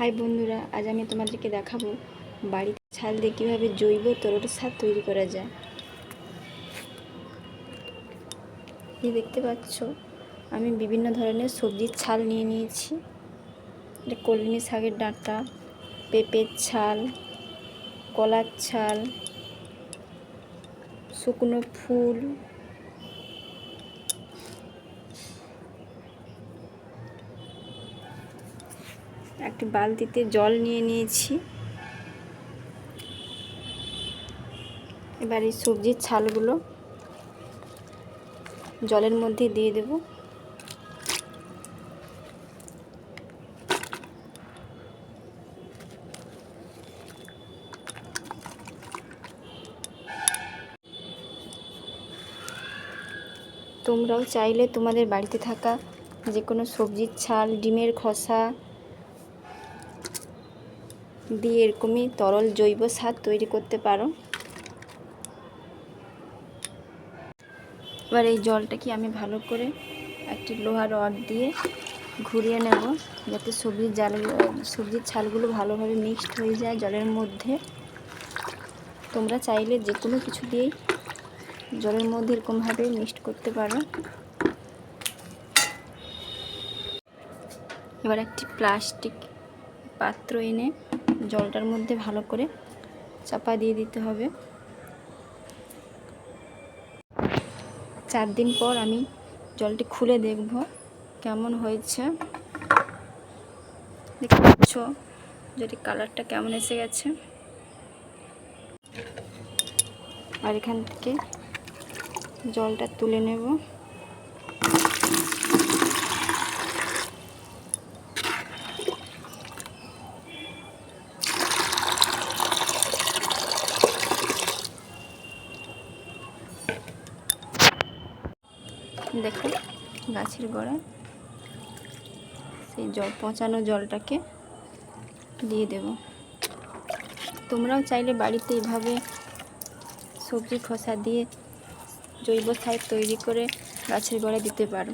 High বন্ধুরা, আজ আমি তোমাদেরকে দেখাবো বাড়িতে ছাল দিয়ে কীভাবে জৈব তরল সার তৈরি করা যায়। এই দেখতে পাচ্ছ, আমি বিভিন্ন ধরনের সবজির ছাল নিয়ে নিয়েছি। এটা কলমি শাকের ডাঁটা, পেঁপের ছাল, কলার ছাল, শুকনো ফুল একটি বালতিতে জল নিয়ে নিয়েছি। এবার এই সবজির ছালগুলো জলের মধ্যে দিয়ে দেব। তোমরাও চাইলে তোমাদের বাড়িতে থাকা যে কোনো সবজির ছাল, ডিমের খোসা দিয়ে এরকমই তরল জৈব সার তৈরি করতে পারো। এবার এই জলটাকে আমি ভালো করে একটি লোহার রড দিয়ে ঘুরিয়ে নেব, যাতে সবজির জালগুলো সবজির ছালগুলো ভালোভাবে মিক্সড হয়ে যায় জলের মধ্যে। তোমরা চাইলে যে কোনো কিছু দিয়েই জলের মধ্যে এরকমভাবে মিক্সড করতে পারো। এবার একটি প্লাস্টিক পাত্র এনে জলটার মধ্যে ভালো করে চাপা দিয়ে দিতে হবে। চার দিন পর আমি জলটি খুলে দেখব কেমন হয়েছে। দেখতে পাচ্ছ যেটি কালারটা কেমন এসে গেছে। আর এখান থেকে জলটা তুলে নেব। দেখো গাছের গোড়ায় সেই জল, পচানো জলটাকে দিয়ে দেব। তোমরাও চাইলে বাড়িতে এভাবে সবজি খোসা দিয়ে জৈব সার তৈরি করে গাছের গোড়ায় দিতে পারো।